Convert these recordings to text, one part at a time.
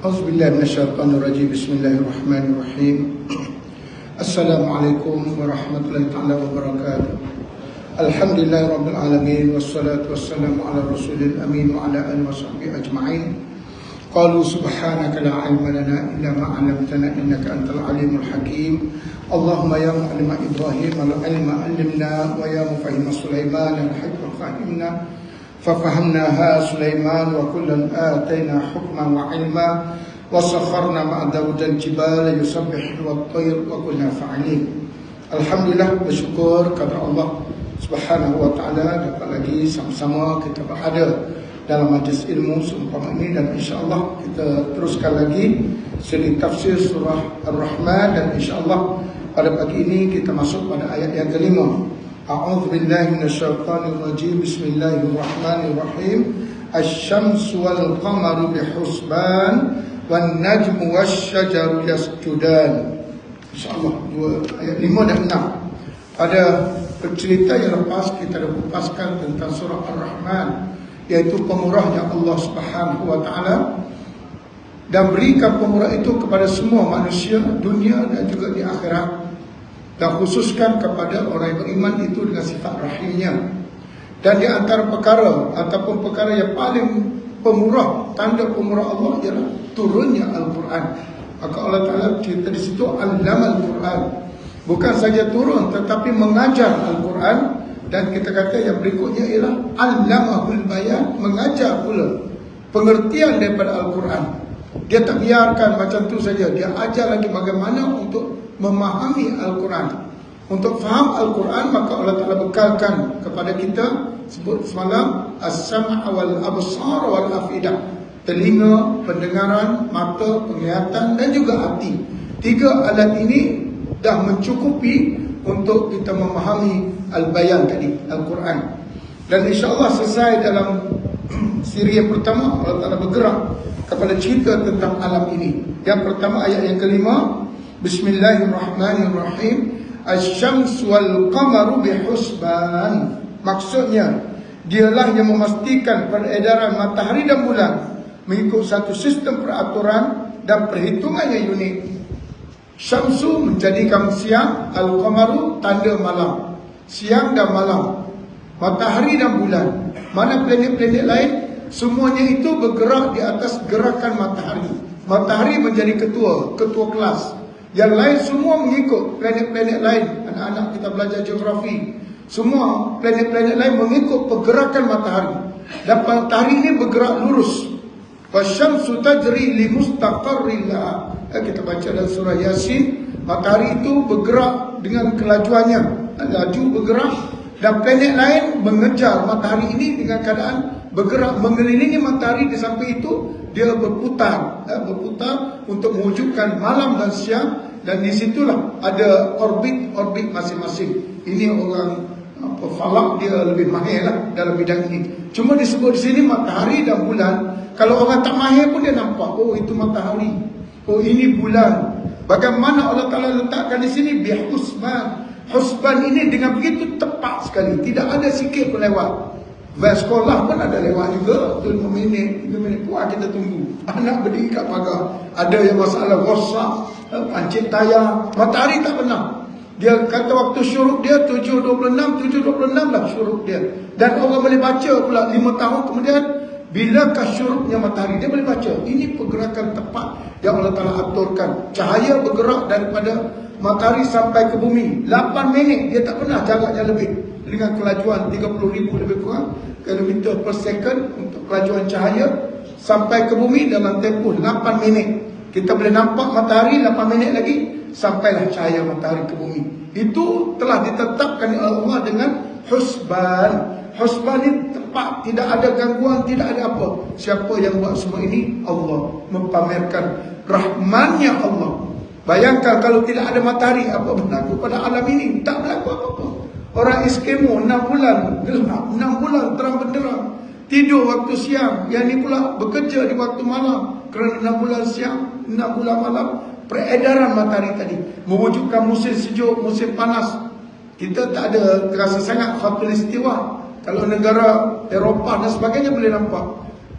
أعوذ بالله من الشيطان الرجيم. بسم الله الرحمن الرحيم. السلام عليكم ورحمة الله تعالى وبركاته. الحمد لله رب العالمين والصلاة والسلام على رسول الأمين وعلى آله وصحبه أجمعين. قالوا سبحانك لا علم لنا إلا ما علمتنا إنك أنت العليم الحكيم. اللهم يا معلم إبراهيم العلم علمنا ويا مفهم سليمان الحكم فهمنا. ففهمناها سليمان وكلا آتينا حكما وعلما وسخرنا مع داود الجبال يسبح والطير وكنا فاعلين Alhamdulillah bersyukur kepada Allah Subhanahu wa taala dapat lagi sama-sama kita berada dalam majlis ilmu seumpama ini dan insya-Allah kita teruskan lagi siri tafsir surah Ar-Rahman dan insya-Allah pada pagi ini kita masuk pada ayat yang kelima. A'udzu billahi minasyaitonir rajim. Bismillahirrahmanirrahim. Asy-syamsu wal qamaru bihusban wan najmu wasy-syajaru yasjudan. Insya-Allah dua ayat lima dan enam. Pada cerita yang lepas kita dah kupaskan tentang surah Ar-Rahman iaitu pemurahnya Allah Subhanahu wa taala dan berikan pemurah itu kepada semua manusia dunia dan juga di akhirat dan khususkan kepada orang yang beriman itu dengan sifat rahimnya. Dan di antara perkara ataupun perkara yang paling pemurah tanda pemurah Allah ialah turunnya Al-Quran. Maka Allah Ta'ala cerita di situ Alam Al-Quran. Bukan saja turun tetapi mengajar Al-Quran. Dan kita kata yang berikutnya ialah Allamahul Bayan Mengajar pula Pengertian daripada Al-Quran Dia tak biarkan macam tu saja. Dia ajar lagi bagaimana untuk memahami Al-Quran. Untuk faham Al-Quran Maka Allah Ta'ala bekalkan kepada kita Sebut semalam As-sam'a wal-absar wal-afidah Telinga, pendengaran, mata, penglihatan dan juga hati. Tiga alat ini dah mencukupi untuk kita memahami Al-Bayan tadi, Al-Quran. Dan insyaAllah selesai dalam siri yang pertama, Allah Ta'ala bergerak kepada cerita tentang alam ini. Yang pertama ayat yang kelima, Bismillahirrahmanirrahim. Asyams wal qamaru bihusban. Maksudnya, dialah yang memastikan peredaran matahari dan bulan mengikut satu sistem peraturan dan perhitungan yang unik. Syamsu menjadikan siang, Al-Qamaru tanda malam. Siang dan malam. Matahari dan bulan. Mana planet-planet lain? Semuanya itu bergerak di atas gerakan matahari. Matahari menjadi ketua, ketua kelas. Yang lain semua mengikut planet-planet lain. Anak-anak kita belajar geografi. Semua planet-planet lain mengikut pergerakan matahari. Dan matahari ini bergerak lurus. Wasyamsu tajri li mustaqarrin Eh, kita baca dalam surah Yasin matahari itu bergerak dengan kelajuannya laju bergerak dan planet lain mengejar matahari ini dengan keadaan bergerak mengelilingi matahari di samping itu dia berputar ya, berputar untuk mewujudkan malam dan siang. Dan di situlah ada orbit-orbit masing-masing. Ini orang apa falak dia lebih mahir lah dalam bidang ini. Cuma disebut di sini matahari dan bulan. Kalau orang tak mahir pun dia nampak oh itu matahari. Oh ini bulan. Bagaimana Allah Taala letakkan di sini? Bihusban. Husban ini dengan begitu tepat sekali. Tidak ada sikit pun lewat. Ves sekolah pun ada lewat juga. Tu 5 minit, 3 minit puas kita tunggu. Anak berdiri kat pagar. Ada yang masalah rosak, eh, pancit tayar. Matahari tak pernah. Dia kata waktu syuruk dia 7.26, 7.26 lah syuruk dia. Dan orang boleh baca pula 5 tahun kemudian Bilakah syuruknya matahari Dia boleh baca Ini pergerakan tepat Yang Allah Ta'ala aturkan Cahaya bergerak daripada matahari sampai ke bumi 8 minit Dia tak pernah jaraknya lebih Dengan kelajuan 30 ribu lebih kurang Kilometer per second Untuk kelajuan cahaya Sampai ke bumi dalam tempoh 8 minit Kita boleh nampak matahari 8 minit lagi Sampailah cahaya matahari ke bumi Itu telah ditetapkan oleh Allah dengan Husban Husban ini tepat, tidak ada gangguan, tidak ada apa. Siapa yang buat semua ini? Allah mempamerkan rahmannya Allah. Bayangkan kalau tidak ada matahari, apa berlaku pada alam ini? Tak berlaku apa-apa. Orang Eskimo 6 bulan gelap, 6 bulan terang benderang. Tidur waktu siang, yang ini pula bekerja di waktu malam. Kerana 6 bulan siang, 6 bulan malam, peredaran matahari tadi. Mewujudkan musim sejuk, musim panas. Kita tak ada terasa sangat khatulistiwa. Kalau negara Eropah dan sebagainya boleh nampak.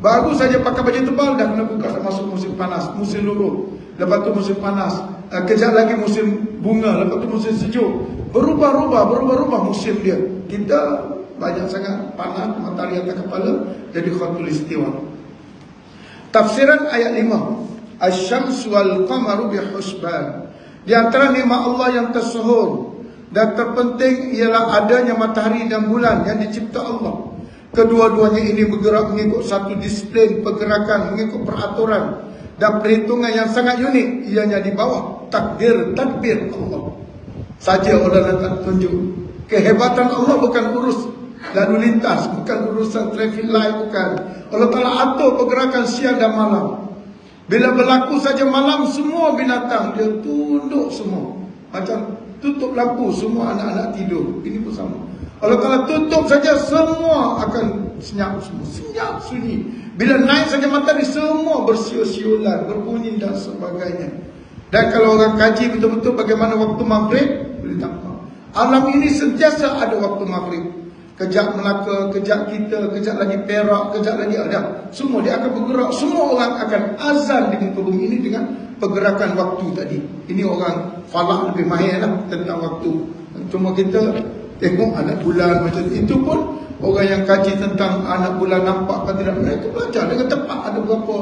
Baru saja pakai baju tebal dah kena buka masuk musim panas, musim luruh. Lepas tu musim panas, uh, kejap lagi musim bunga, lepas tu musim sejuk. Berubah-ubah, berubah-ubah musim dia. Kita banyak sangat panas matahari atas kepala jadi khatul istiwa. Tafsiran ayat 5. Asy-syamsu wal qamaru bihusban. Di antara nikmat Allah yang tersuhur dan terpenting ialah adanya matahari dan bulan yang dicipta Allah. Kedua-duanya ini bergerak mengikut satu disiplin pergerakan, mengikut peraturan dan perhitungan yang sangat unik. Ianya di bawah takdir, tadbir Allah. Saja orang nak tunjuk. Kehebatan Allah bukan urus lalu lintas, bukan urusan traffic light, bukan. Allah Ta'ala atur pergerakan siang dan malam. Bila berlaku saja malam, semua binatang dia tunduk semua. Macam tutup lampu, semua anak-anak tidur. Ini pun sama. Allah Ta'ala tutup saja semua akan senyap semua. Senyap sunyi. Bila naik saja matahari semua bersiul-siulan, berbunyi dan sebagainya. Dan kalau orang kaji betul-betul bagaimana waktu maghrib, boleh tampak. Alam ini sentiasa ada waktu maghrib. Kejap Melaka, kejap kita, kejap lagi Perak, kejap lagi ada. Semua dia akan bergerak. Semua orang akan azan di muka bumi ini dengan pergerakan waktu tadi. Ini orang falak lebih mahir lah tentang waktu. Cuma kita Tengok anak bulan macam itu pun orang yang kaji tentang anak bulan nampak ke tidak mereka belajar dengan tepat ada berapa.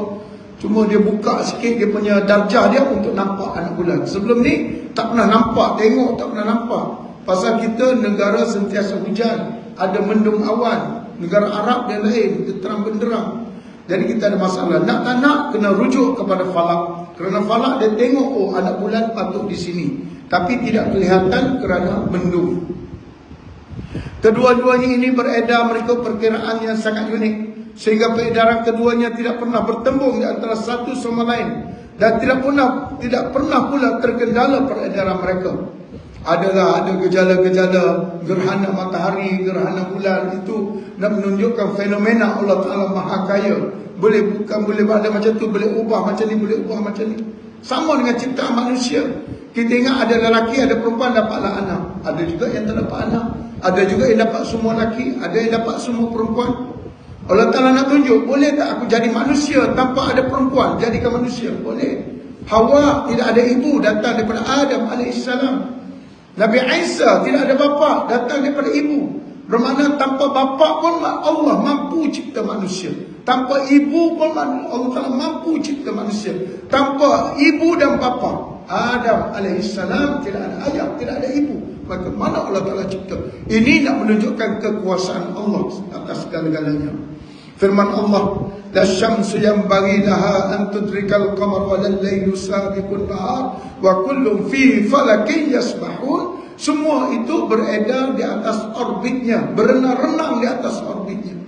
Cuma dia buka sikit dia punya darjah dia untuk nampak anak bulan sebelum ni tak pernah nampak tengok tak pernah nampak. Pasal kita negara sentiasa hujan ada mendung awan. Negara Arab dia lain dia terang benderang jadi kita ada masalah. Nak tak nak kena rujuk kepada falak. Kerana falak dia tengok oh anak bulan patut di sini. Tapi tidak kelihatan kerana mendung. Kedua-duanya ini beredar mereka perkiraan yang sangat unik. Sehingga peredaran keduanya tidak pernah bertembung di antara satu sama lain. Dan tidak pernah tidak pernah pula terkendala peredaran mereka. Adalah ada gejala-gejala gerhana matahari, gerhana bulan itu nak menunjukkan fenomena Allah Taala Maha Kaya. Boleh bukan boleh ada macam tu, boleh ubah macam ni, boleh ubah macam ni. Sama dengan ciptaan manusia. Kita ingat ada lelaki, ada perempuan dapatlah anak. Ada juga yang tak dapat anak. Ada juga yang dapat semua lelaki, ada yang dapat semua perempuan. Allah Ta'ala nak tunjuk, boleh tak aku jadi manusia tanpa ada perempuan, jadikan manusia? Boleh. Hawa tidak ada ibu, datang daripada Adam AS. Nabi Isa tidak ada bapa, datang daripada ibu. Bermakna tanpa bapa pun Allah mampu cipta manusia. Tanpa ibu pun Allah Ta'ala mampu cipta manusia. Tanpa ibu dan bapa. Adam AS tidak ada ayah, tidak ada ibu. Bagaimana Allah Ta'ala cipta? Ini nak menunjukkan kekuasaan Allah atas segala-galanya. Firman Allah, La syamsu yang bagi laha an tudrikal qamar wa lal laylu sabiqun nahar wa kullum fi falakin yasbahun. Semua itu beredar di atas orbitnya, berenang-renang di atas orbitnya.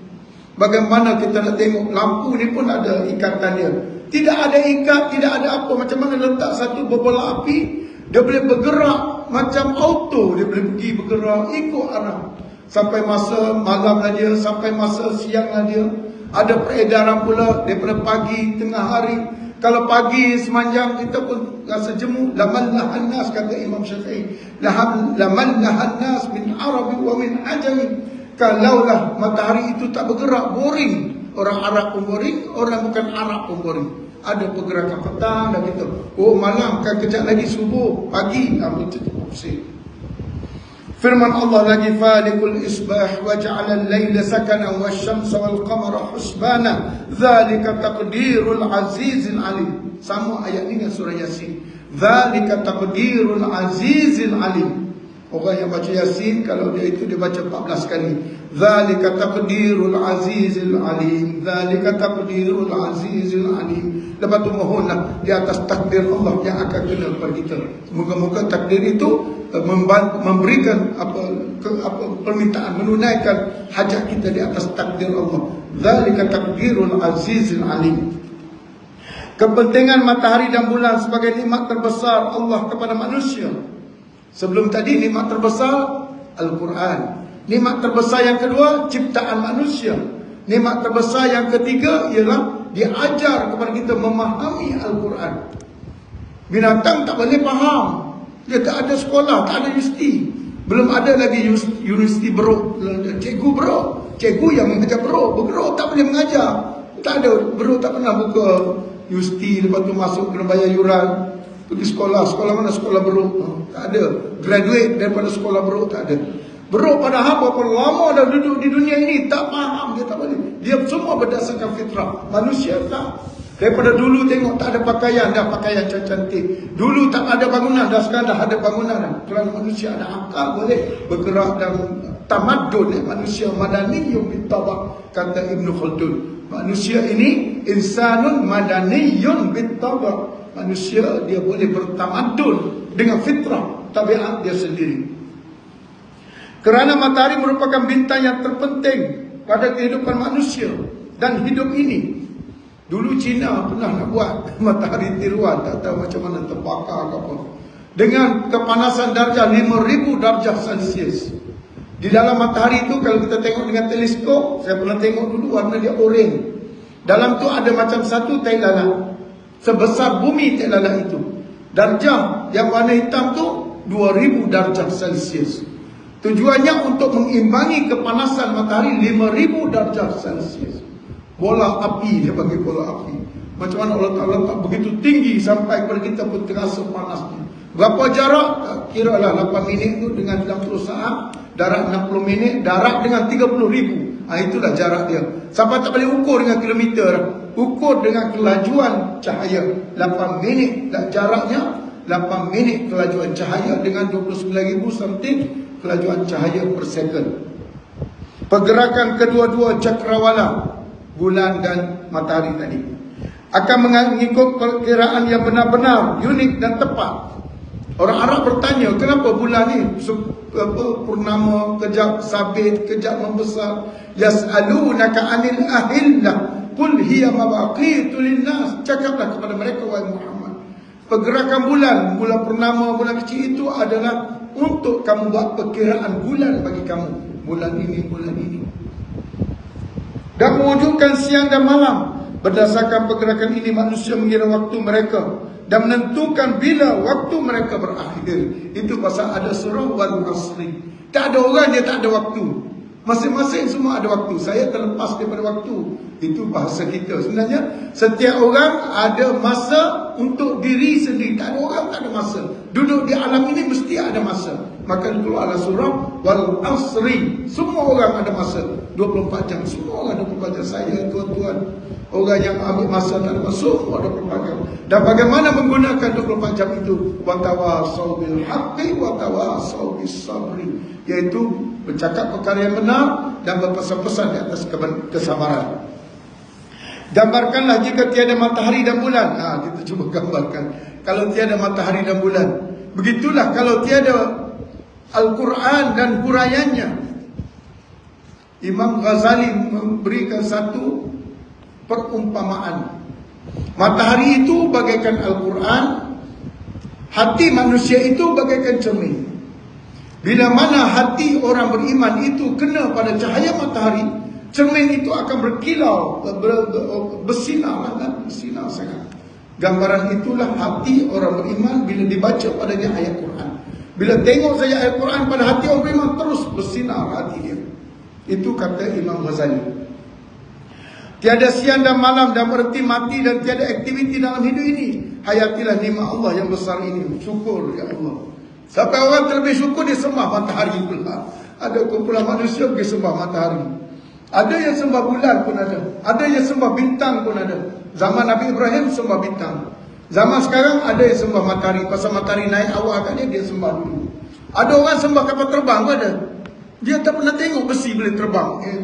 Bagaimana kita nak tengok lampu ni pun ada ikatannya. Tidak ada ikat, tidak ada apa. Macam mana letak satu bola api, dia boleh bergerak macam auto. Dia boleh pergi bergerak ikut arah. Sampai masa malam dia, sampai masa siang dia. Ada peredaran pula daripada pagi, tengah hari. Kalau pagi semanjang kita pun rasa jemu. Laman lahan nas kata Imam Syafi'i. Laman lahan nas min Arabi wa min Ajami. Kalaulah matahari itu tak bergerak, boring. Orang Arab pun boring, orang bukan Arab pun boring ada pergerakan petang dan gitu. Oh malam kan kejap lagi subuh, pagi ambil itu pusing. Firman Allah lagi falikul isbah wa ja'ala al-laila sakana wa syamsa wal qamara husbana dzalika taqdirul azizil alim. Sama ayat ini dengan surah Yasin. Dzalika taqdirul azizil alim. Orang yang baca Yasin kalau dia itu dia baca 14 kali. Zalika taqdirul azizil alim. Zalika taqdirul azizil alim. Lepas tu mohonlah di atas takdir Allah yang akan kena kepada kita. Semoga-moga takdir itu eh, memberikan apa ke, apa permintaan menunaikan hajat kita di atas takdir Allah. Zalika taqdirul azizil alim. Kepentingan matahari dan bulan sebagai nikmat terbesar Allah kepada manusia. Sebelum tadi nikmat terbesar Al-Quran. Nikmat terbesar yang kedua ciptaan manusia. Nikmat terbesar yang ketiga ialah diajar kepada kita memahami Al-Quran. Binatang tak boleh faham. Dia tak ada sekolah, tak ada universiti. Belum ada lagi universiti bro. Cikgu bro. Cikgu yang mengajar bro. Bro tak boleh mengajar. Tak ada. Bro tak pernah buka Yusti lepas tu masuk kena bayar yuran. Pergi sekolah. Sekolah mana sekolah bro? Tak ada. Graduate daripada sekolah bro tak ada. Bro padahal berapa lama dah duduk di dunia ini tak faham dia tak boleh. Dia semua berdasarkan fitrah. Manusia tak. Daripada dulu tengok tak ada pakaian dah pakaian cantik. Dulu tak ada bangunan dah sekarang dah ada bangunan. Kerana manusia ada akal boleh bergerak dan tamadun eh. manusia madani yang kata Ibn Khaldun. Manusia ini insanun madaniyun bitabak. Manusia dia boleh bertamadun dengan fitrah tabiat dia sendiri. Kerana matahari merupakan bintang yang terpenting pada kehidupan manusia dan hidup ini. Dulu Cina pernah nak buat matahari tiruan, tak tahu macam mana terbakar ke apa. Dengan kepanasan darjah 5000 darjah Celsius. Di dalam matahari itu kalau kita tengok dengan teleskop, saya pernah tengok dulu warna dia oranye. Dalam tu ada macam satu tai lalat. Sebesar bumi tai lalat itu. Darjah yang warna hitam tu 2000 darjah Celsius. Tujuannya untuk mengimbangi kepanasan matahari 5000 darjah Celsius bola api dia panggil bola api macam mana Allah Ta'ala tak begitu tinggi sampai kepada kita pun terasa panasnya berapa jarak? Kira lah 8 minit tu dengan 60 saat. Darat 60 minit darat dengan 30 ribu. Ha, itulah jarak dia. Sampai tak boleh ukur dengan kilometer. Ukur dengan kelajuan cahaya. 8 minit dan jaraknya. 8 minit kelajuan cahaya dengan 29 ribu something kelajuan cahaya per second. Pergerakan kedua-dua cakrawala bulan dan matahari tadi akan mengikut perkiraan yang benar-benar unik dan tepat orang Arab bertanya kenapa bulan ni apa purnama kejap sabit kejap membesar? Yasalunaka anil ahillah qul hiya mawaqitu linnas. Cakaplah kepada mereka wahai Muhammad. Pergerakan bulan bulan purnama bulan kecil itu adalah untuk kamu buat perkiraan bulan bagi kamu. Bulan ini bulan ini. Dan mewujudkan siang dan malam. Berdasarkan pergerakan ini manusia mengira waktu mereka dan menentukan bila waktu mereka berakhir. Itu pasal ada surah wal asri. Tak ada orang dia tak ada waktu. Masing-masing semua ada waktu. Saya terlepas daripada waktu. Itu bahasa kita. Sebenarnya setiap orang ada masa untuk diri sendiri. Tak ada orang tak ada masa. Duduk di alam ini mesti ada masa. Maka keluarlah surah wal asri. Semua orang ada masa 24 jam. Semua orang 24 jam. Saya tuan-tuan orang yang ambil masa tak ada masa semua 24 jam. Dan bagaimana menggunakan 24 jam itu? Wa tawasau bil haqqi wa tawasau bis sabri. Yaitu bercakap perkara yang benar dan berpesan-pesan di atas kesabaran. Gambarkanlah jika tiada matahari dan bulan. Ha, kita cuba gambarkan. Kalau tiada matahari dan bulan. Begitulah kalau tiada Al-Quran dan huraiannya. Imam Ghazali memberikan satu perumpamaan. Matahari itu bagaikan Al-Quran. Hati manusia itu bagaikan cermin. Bila mana hati orang beriman itu kena pada cahaya matahari, cermin itu akan berkilau, bersinar, kan? bersinar sangat. Gambaran itulah hati orang beriman bila dibaca padanya ayat Quran. Bila tengok saja ayat Quran pada hati orang beriman terus bersinar hati dia. Itu kata Imam Ghazali. Tiada siang dan malam dan berhenti mati dan tiada aktiviti dalam hidup ini. Hayatilah nikmat Allah yang besar ini. Syukur ya Allah. Sampai orang terlebih syukur dia sembah matahari pula. Ada kumpulan manusia pergi sembah matahari. Ada yang sembah bulan pun ada. Ada yang sembah bintang pun ada. Zaman Nabi Ibrahim sembah bintang. Zaman sekarang ada yang sembah matahari. Pasal matahari naik awal kan dia, dia sembah dulu. Ada orang sembah kapal terbang pun ada. Dia tak pernah tengok besi boleh terbang. Eh,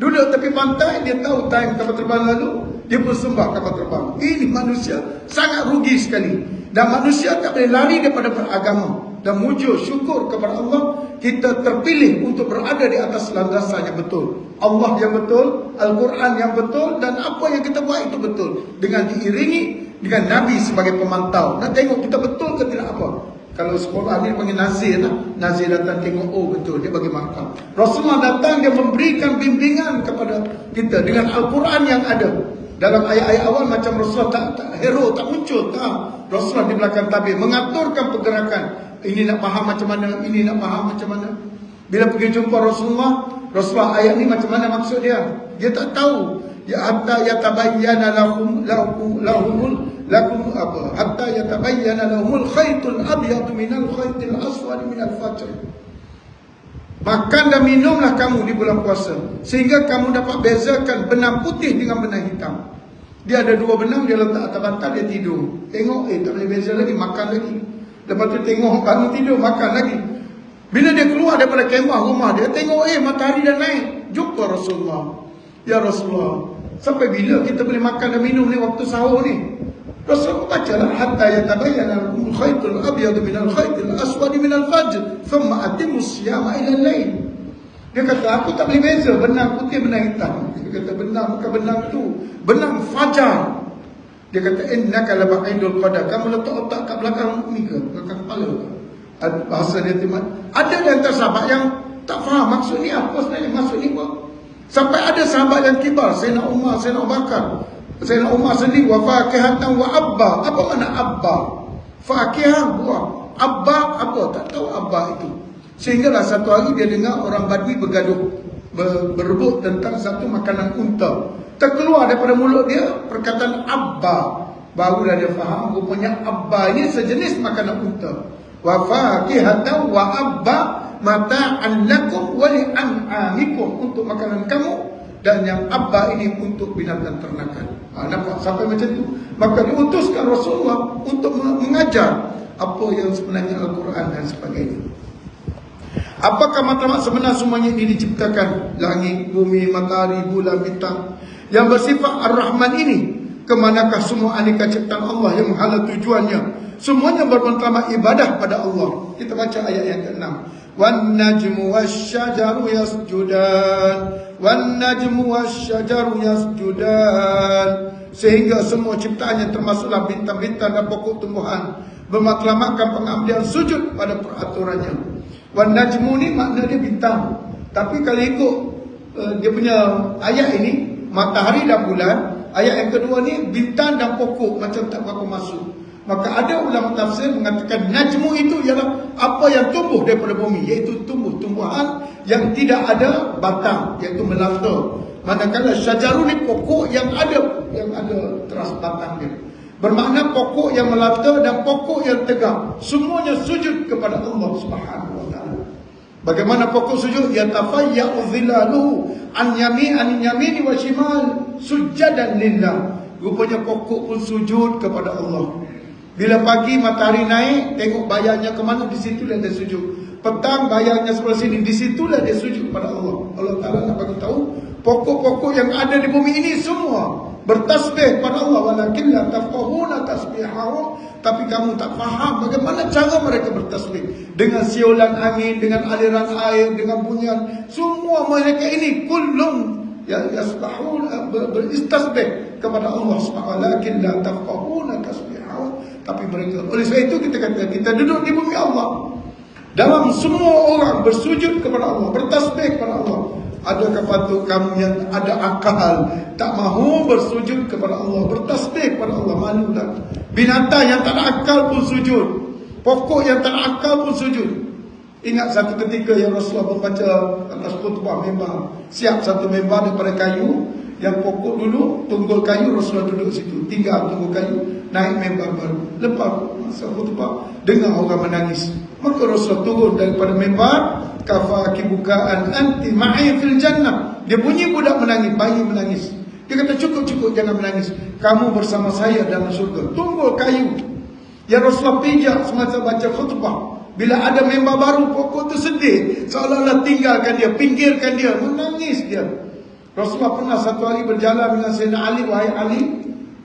Duduk tepi pantai, dia tahu time kapal terbang lalu. Dia pun sembah kapal terbang. Ini manusia sangat rugi sekali. Dan manusia tak boleh lari daripada beragama dan mujur syukur kepada Allah. Kita terpilih untuk berada di atas landasan yang betul. Allah yang betul Al-Quran yang betul dan apa yang kita buat itu betul. Dengan diiringi dengan Nabi sebagai pemantau. Nak tengok kita betul ke tidak apa. Kalau sekolah ni panggil Nazir lah. Nazir datang tengok oh betul. Dia bagi makam Rasulullah datang dia memberikan bimbingan kepada kita dengan Al-Quran yang ada dalam ayat-ayat awal macam Rasulullah tak, tak hero tak muncul tak Rasulullah di belakang tabir mengaturkan pergerakan ini nak faham macam mana, ini nak faham macam mana. Bila pergi jumpa Rasulullah, Rasulullah ayat ni macam mana maksud dia? Dia tak tahu. ya hatta yatabayyana lahum lahum lahum lakum apa hatta yatabayyana lahumul khaytul abyad minal khaytil aswad minal fajr Makan dan minumlah kamu di bulan puasa Sehingga kamu dapat bezakan benang putih dengan benang hitam Dia ada dua benang, dia letak atas bantal, dia tidur. Tengok, eh tak boleh beza lagi, makan lagi. Lepas tu tengok, bangun tidur, makan lagi. Bila dia keluar daripada kemah rumah dia Tengok, eh matahari dah naik. Jumpa Rasulullah. Ya Rasulullah Sampai bila kita boleh makan dan minum ni waktu sahur ni? Rasul baca lah hatta lakum al-khaytul abyad min al-khaytil aswad min al-fajr thumma atimmu siyama ila al-lail. Dia kata aku tak boleh beza benang putih benang hitam. Dia kata benang bukan benang tu, benang fajar. Dia kata innaka la ba'idul qadar. Kamu letak otak kat belakang ni ke? Belakang kepala ke? Bahasa dia timat. Ada di antara sahabat yang tak faham maksud ni apa sebenarnya maksud ni apa. Sampai ada sahabat yang kibar, Sayyidina Umar, Sayyidina Abu Bakar, Sayyidina Umar sendiri wa fakihatan wa abba. Apa makna abba? Fakihah buah. Abba apa? Tak tahu abba itu. Sehinggalah satu hari dia dengar orang Badui bergaduh ber, berebut tentang satu makanan unta. Terkeluar daripada mulut dia perkataan abba. Barulah dia faham rupanya abba ini sejenis makanan unta. Wa fakihatan wa abba mata'an lakum wa li'an'amikum untuk makanan kamu dan yang abba ini untuk binatang ternakan. Ha, nampak sampai macam tu. Maka diutuskan Rasulullah untuk mengajar apa yang sebenarnya Al-Quran dan sebagainya. Apakah matlamat sebenar semuanya ini diciptakan? Langit, bumi, matahari, bulan, bintang. Yang bersifat Ar-Rahman ini. Kemanakah semua aneka ciptaan Allah yang menghala tujuannya? Semuanya bermatlamat ibadah pada Allah. Kita baca ayat yang ke-6. وَالنَّجْمُ وَالشَّجَرُ يَسْجُدَانِ وَالنَّجْمُ وَالشَّجَرُ يَسْجُدَانِ Sehingga semua ciptaan yang termasuklah bintang-bintang dan pokok tumbuhan Bermaklamakan pengambilan sujud pada peraturannya Wan Najmu ni makna dia bintang. Tapi kalau ikut uh, dia punya ayat ini, matahari dan bulan, ayat yang kedua ni bintang dan pokok macam tak berapa masuk. Maka ada ulama tafsir mengatakan Najmu itu ialah apa yang tumbuh daripada bumi. Iaitu tumbuh-tumbuhan yang tidak ada batang. Iaitu melafta. Manakala syajarun ni pokok yang ada yang ada teras batang dia. Bermakna pokok yang melafta dan pokok yang tegak. Semuanya sujud kepada Allah Subhanahu wa taala. Bagaimana pokok sujud? Ya tafayya'u dhilaluhu an yami an yamini wa shimal sujadan lillah. Rupanya pokok pun sujud kepada Allah. Bila pagi matahari naik, tengok bayarnya ke mana, di situlah dia sujud. Petang bayarnya sebelah sini, di situlah dia sujud kepada Allah. Allah Ta'ala nak bagi tahu, pokok-pokok yang ada di bumi ini semua bertasbih kepada Allah. Walakin la tafqahuna tasbihahum. Tapi kamu tak faham bagaimana cara mereka bertasbih. Dengan siulan angin, dengan aliran air, dengan bunyian. Semua mereka ini kullum ya yasbahun beristasbih kepada Allah Subhanahu wa taala lakin la tafqahuna tasbihahum tapi mereka oleh sebab itu kita kata kita duduk di bumi Allah dalam semua orang bersujud kepada Allah bertasbih kepada Allah adakah patut kamu yang ada akal tak mahu bersujud kepada Allah bertasbih kepada Allah malu tak? Binatang yang tak ada akal pun sujud. Pokok yang tak ada akal pun sujud. Ingat satu ketika yang Rasulullah membaca atas khutbah memang siap satu member daripada kayu yang pokok dulu tunggul kayu Rasulullah duduk situ. Tinggal tunggul kayu naik member baru. Lepas masa khutbah dengar orang menangis. Maka Rasulullah turun daripada member kafaki bukaan anti ma'i fil jannah. Dia bunyi budak menangis bayi menangis. Dia kata cukup-cukup jangan menangis. Kamu bersama saya dalam surga tunggul kayu. Yang Rasulullah pijak semasa baca khutbah. Bila ada member baru pokok tu sedih. Seolah-olah tinggalkan dia Pinggirkan dia. Menangis dia. Rasulullah pernah satu hari berjalan dengan Sayyidina Ali. Wahai Ali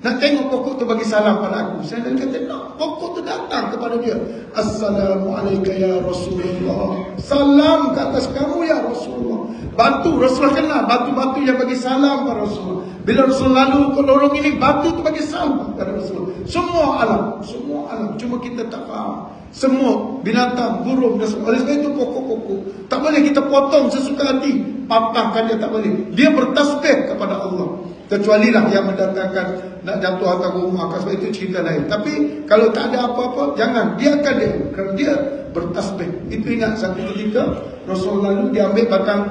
nak tengok pokok tu bagi salam pada aku. Saya dan kata, nak pokok tu datang kepada dia. Assalamualaikum ya Rasulullah. Salam ke atas kamu ya Rasulullah. Batu, Rasulullah kenal batu-batu yang bagi salam pada Rasulullah. Bila Rasulullah lalu ke lorong ini, batu tu bagi salam pada Rasulullah. Semua alam, semua alam. Cuma kita tak faham. Semua binatang, burung dan semua. Oleh sebab itu pokok-pokok. Tak boleh kita potong sesuka hati. Patahkan dia tak boleh. Dia bertasbih kepada Allah. Kecuali lah yang mendatangkan nak jatuh atas rumah sebab itu cerita lain. Tapi kalau tak ada apa-apa, jangan. Dia akan dia. Kerana dia bertasbih. Itu ingat satu ketika Rasulullah lalu dia ambil batang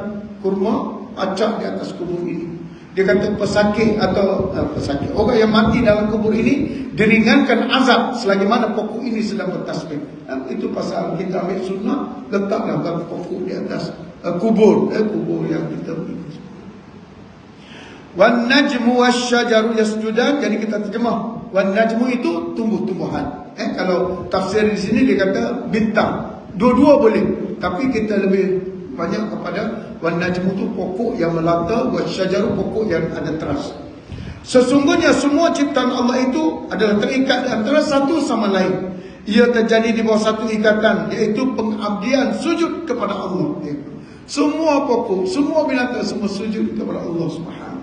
kurma, acak di atas kubur ini. Dia kata pesakit atau uh, pesakit Orang yang mati dalam kubur ini Diringankan azab selagi mana pokok ini sedang bertasbih uh, Itu pasal kita ambil sunnah Letaklah pokok di atas uh, kubur eh, Kubur yang kita beri Wan najmu wasyajaru yasjudan jadi kita terjemah wan najmu itu tumbuh-tumbuhan. Eh kalau tafsir di sini dia kata bintang. Dua-dua boleh tapi kita lebih banyak kepada wan najmu itu pokok yang melata wasyajaru pokok yang ada teras. Sesungguhnya semua ciptaan Allah itu adalah terikat antara satu sama lain. Ia terjadi di bawah satu ikatan iaitu pengabdian sujud kepada Allah. Semua pokok, semua binatang semua sujud kepada Allah Subhanahu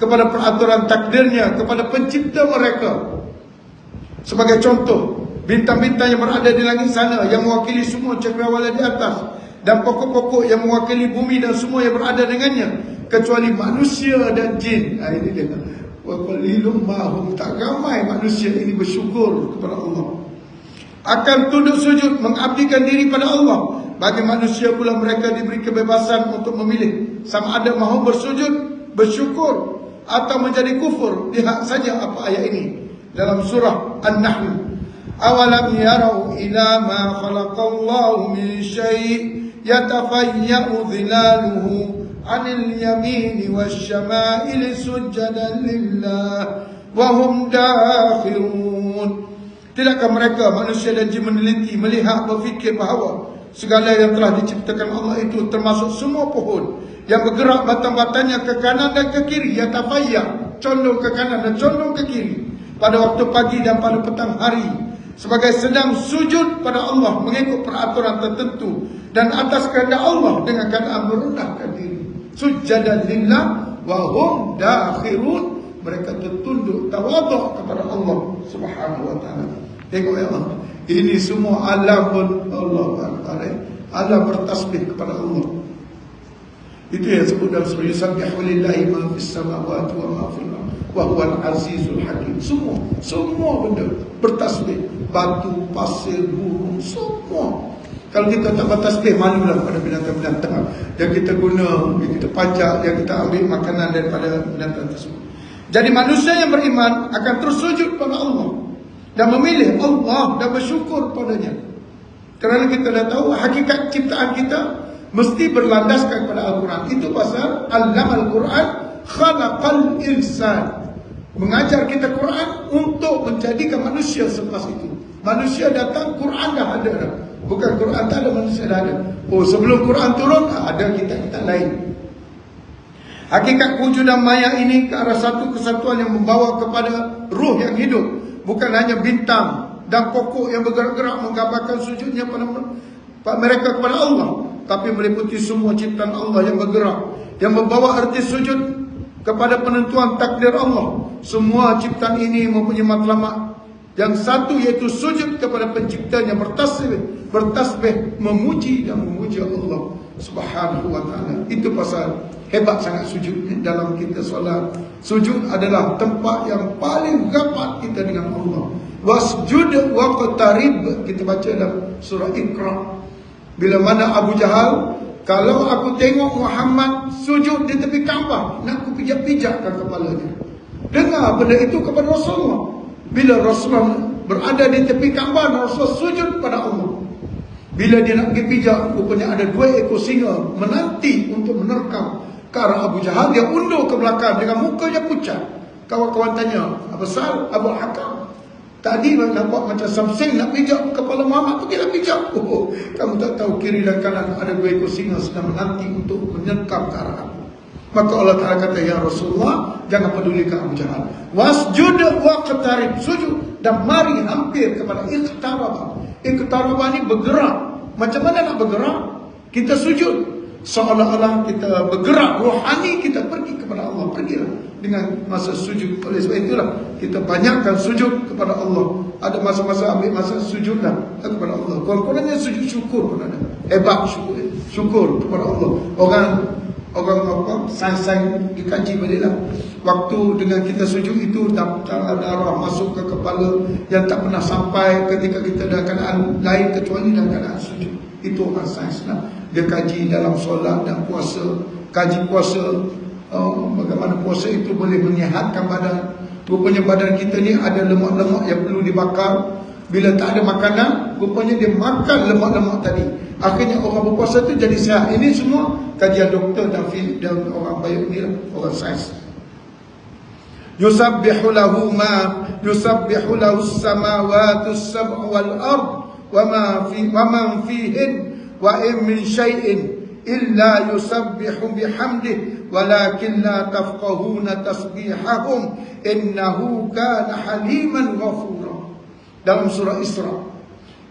kepada peraturan takdirnya kepada pencipta mereka. Sebagai contoh bintang-bintang yang berada di langit sana yang mewakili semua cakrawala di atas dan pokok-pokok yang mewakili bumi dan semua yang berada dengannya kecuali manusia dan jin. Ha, ini dia. Wa qalilum mahum. Tak ramai manusia ini bersyukur kepada Allah. Akan tunduk sujud mengabdikan diri pada Allah. Bagi manusia pula mereka diberi kebebasan untuk memilih. Sama ada mahu bersujud bersyukur atau menjadi kufur lihat saja apa ayat ini dalam surah An-Nahl. Awalam yarau ila ma khalaqallahu min syai' yatafayyu dhilaluhu 'anil yamini wasyama'ili sujadan lillah wa hum dakhirun. Tidakkah mereka manusia dan jin meneliti melihat berfikir bahawa segala yang telah diciptakan Allah itu termasuk semua pohon yang bergerak batang-batangnya ke kanan dan ke kiri. Ya tafayya condong ke kanan dan condong ke kiri. Pada waktu pagi dan pada petang hari sebagai sedang sujud pada Allah mengikut peraturan tertentu dan atas kehendak Allah dengan keadaan merendahkan diri. Sujadan lillah wa hum dakhirun. Mereka tertunduk tawaduk kepada Allah Subhanahu wa taala. Tengok ya Allah ini semua alam pun Allah alam bertasbih kepada Allah itu yang sebut dalam surah Yusabbihu lillahi ma fis samawati wa ma fil ardh wa huwal azizul hakim. Semua, semua benda bertasbih, batu, pasir, burung, semua. Kalau kita tak bertasbih, malulah pada binatang-binatang yang kita guna, yang kita pajak, yang kita ambil makanan daripada binatang tersebut. Jadi manusia yang beriman akan terus sujud pada Allah dan memilih Allah dan bersyukur padanya. Kerana kita dah tahu hakikat ciptaan kita mesti berlandaskan pada Al-Quran. Itu pasal Alam Al-Quran khalaqal insan. Mengajar kita Quran untuk menjadikan manusia selepas itu. Manusia datang, Quran dah ada. Bukan Quran tak ada, manusia dah ada. Oh, sebelum Quran turun, ada kita-kita lain. Hakikat wujudan maya ini ke arah satu kesatuan yang membawa kepada ruh yang hidup. Bukan hanya bintang dan pokok yang bergerak-gerak menggambarkan sujudnya pada mereka kepada Allah tapi meliputi semua ciptaan Allah yang bergerak yang membawa arti sujud kepada penentuan takdir Allah. Semua ciptaan ini mempunyai matlamat yang satu iaitu sujud kepada penciptanya bertasbih bertasbih memuji dan memuji Allah subhanahu wa taala. Itu pasal hebat sangat sujud dalam kita solat. Sujud adalah tempat yang paling rapat kita dengan Allah. Wasjud waqtarib. Kita baca dalam surah Iqra. Bila mana Abu Jahal Kalau aku tengok Muhammad sujud di tepi Kaabah Nak aku pijak-pijakkan kepalanya. Dengar benda itu kepada Rasulullah. Bila Rasulullah berada di tepi Kaabah Rasulullah sujud pada Allah. Bila dia nak pergi pijak Rupanya ada dua ekor singa Menanti untuk menerkam ke arah Abu Jahal Dia undur ke belakang dengan mukanya pucat. Kawan-kawan tanya Apa sal? Abu Hakam? Tadi nampak macam Samsung nak pijak kepala Muhammad Pergilah pijak. Oh, Kamu tak tahu kiri dan kanan ada dua ekor singa Sedang menanti untuk menyerkap ke arah aku. Maka Allah Ta'ala kata Ya Rasulullah Jangan pedulikan Abu Jahal. Wasjud wa qatarib Sujud Dan mari hampir kepada ikhtarabah Ikhtarabah ni bergerak. Macam mana nak bergerak? Kita sujud seolah-olah kita bergerak rohani kita pergi kepada Allah. Pergilah dengan masa sujud. Oleh sebab itulah kita banyakkan sujud kepada Allah. Ada masa-masa ambil masa sujudlah kepada Allah. Kurang-kurangnya sujud syukur pun ada. Hebat syukur syukur kepada Allah. Orang orang apa sains-sains dikaji balik lah. Waktu dengan kita sujud itu darah darah masuk ke kepala yang tak pernah sampai ketika kita dalam keadaan lain kecuali dalam keadaan sujud. Itu orang sains lah dia kaji dalam solat dan puasa kaji puasa oh, bagaimana puasa itu boleh menyehatkan badan. Rupanya badan kita ni ada lemak-lemak yang perlu dibakar. Bila tak ada makanan, rupanya dia makan lemak-lemak tadi. Akhirnya orang berpuasa tu jadi sihat. Ini semua kajian doktor dan, dan orang baik ni lah, orang sains. Yusabbihu lahu ma yusabbihu lahu as-samawati as-sab'u wal ard wa ma fi wa man fihin wa in min shay'in illa yusabbihu bihamdi walakin la tafqahuna tasbihahum innahu kana haliman ghafura dalam surah Isra.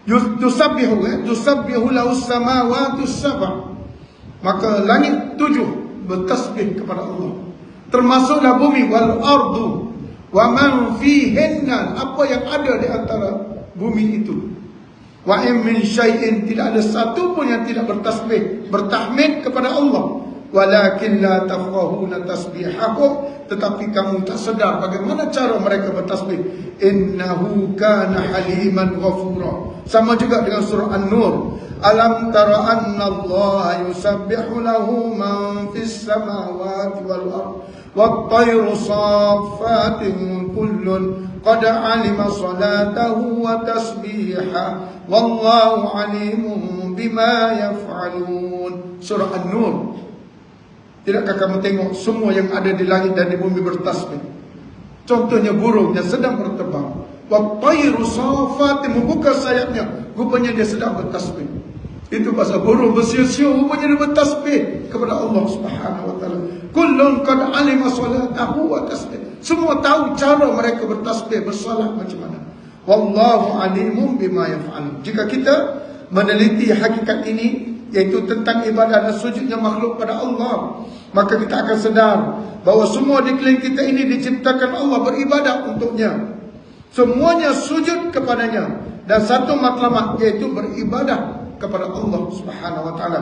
Yusabbihu eh? yusabbihu lahu samawati sab'a maka langit tujuh bertasbih kepada Allah. Termasuklah bumi wal ardu. wa man fihinna apa yang ada di antara bumi itu Wa in min syai'in tidak ada satu pun yang tidak bertasbih, bertahmid kepada Allah. Walakin la tafqahuna tasbihakum tetapi kamu tak sedar bagaimana cara mereka bertasbih. Innahu kana haliman ghafura. Sama juga dengan surah An-Nur. Alam tara anna Allah yusabbihu lahu man fis samawati wal ardh wat tayru safatin kullun qad alima salatahu wa tasbihaha wallahu alimun bima yaf'alun. Surah an-nur. Tidakkah kamu tengok semua yang ada di langit dan di bumi bertasbih? Contohnya burung yang sedang berterbang. Wat tayru safatin membuka sayapnya. Rupanya dia sedang bertasbih itu pasal burung bersiul-siul rupanya dia bertasbih kepada Allah Subhanahu wa taala kullun qad alima salatahu wa tasbih semua tahu cara mereka bertasbih, bersalat macam mana. Wallahu alimun bima yaf'alun. Jika kita meneliti hakikat ini iaitu tentang ibadah dan sujudnya makhluk pada Allah, maka kita akan sedar bahawa semua di kelilingnya kita ini diciptakan Allah beribadah untuknya. Semuanya sujud kepadanya dan satu matlamat iaitu beribadah kepada Allah Subhanahu wa taala.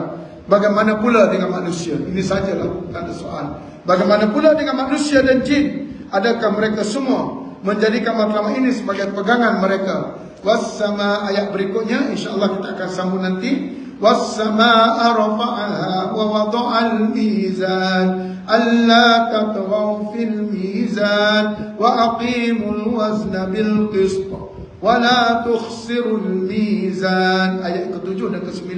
Bagaimana pula dengan manusia? Ini sajalah tanda soal. Bagaimana pula dengan manusia dan jin? adakah mereka semua menjadikan matlamat ini sebagai pegangan mereka wassama ayat berikutnya insyaallah kita akan sambung nanti wassama rafa'aha wa wada'al mizan alla tatghaw fil mizan wa aqimul wazna bil qist wa la tukhsirul mizan ayat ke-7 dan ke-9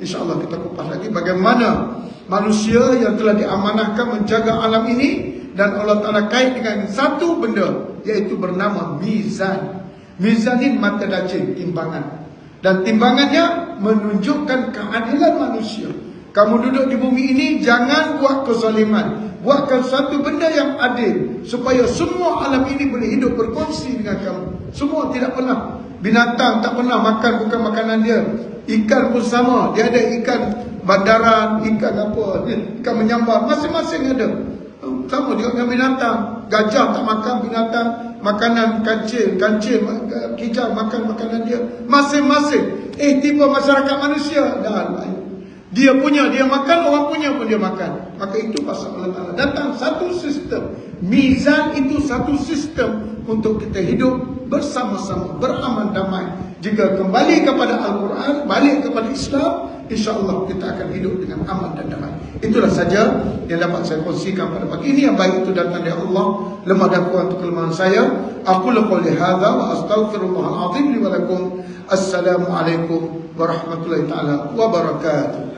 insyaallah kita kupas lagi bagaimana manusia yang telah diamanahkan menjaga alam ini dan Allah Ta'ala kait dengan satu benda iaitu bernama mizan. Mizan ini mata dacin timbangan. Dan timbangannya menunjukkan keadilan manusia kamu duduk di bumi ini jangan buat kezaliman buatkan satu benda yang adil supaya semua alam ini boleh hidup berkongsi dengan kamu semua tidak pernah binatang tak pernah makan bukan makanan dia ikan pun sama dia ada ikan bandaran ikan apa ikan menyambar masing-masing ada sama juga dengan binatang. Gajah tak makan binatang, makanan kancil, kancil, kijang makan makanan dia. Masing-masing. Eh, tiba masyarakat manusia. Dah, dia punya, dia makan, orang punya pun dia makan. Maka itu pasal Allah Ta'ala. Datang satu sistem. Mizan itu satu sistem untuk kita hidup bersama-sama, beraman damai. Jika kembali kepada Al-Quran, balik kepada Islam, InsyaAllah kita akan hidup dengan aman dan damai Itulah saja yang dapat saya kongsikan pada pagi ini Yang baik itu datang dari Allah Lemah dan kuat untuk kelemahan saya Aku lekul lihada wa astaghfirullahaladzim Liwalakum Assalamualaikum warahmatullahi ta'ala wabarakatuh